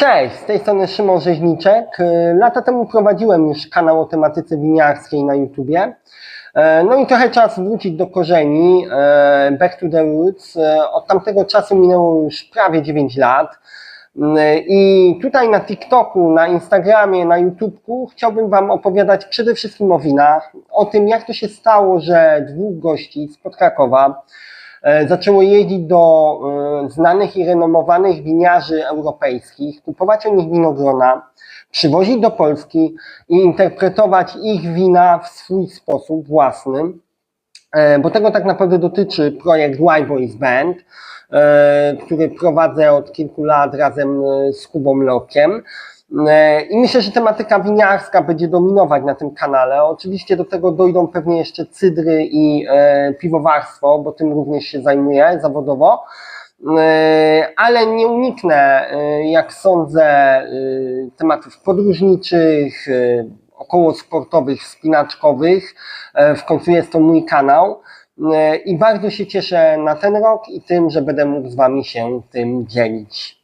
Cześć, z tej strony Szymon Rzeźniczek. E, Lata temu prowadziłem już kanał o tematyce winiarskiej na YouTubie. E, No i trochę czas wrócić do korzeni, e, back to the roots. Od tamtego czasu minęło już prawie 9 lat. I tutaj na TikToku, na Instagramie, na YouTubku chciałbym Wam opowiadać przede wszystkim o winach, o tym jak to się stało, że dwóch gości spod Krakowa zaczęło jeździć do e, znanych i renomowanych winiarzy europejskich, kupować u nich winogrona, przywozić do Polski i interpretować ich wina w swój sposób własny, E, bo tego tak naprawdę dotyczy projekt Y Boys Band, e, który prowadzę od kilku lat razem e, z Kubą Lokiem. E, I myślę, że tematyka winiarska będzie dominować na tym kanale. Oczywiście do tego dojdą pewnie jeszcze cydry i e, piwowarstwo, bo tym również się zajmuję zawodowo. E, Ale nie uniknę, jak sądzę, tematów podróżniczych, około sportowych, wspinaczkowych. W końcu jest to mój kanał. I bardzo się cieszę na ten rok i tym, że będę mógł z Wami się tym dzielić.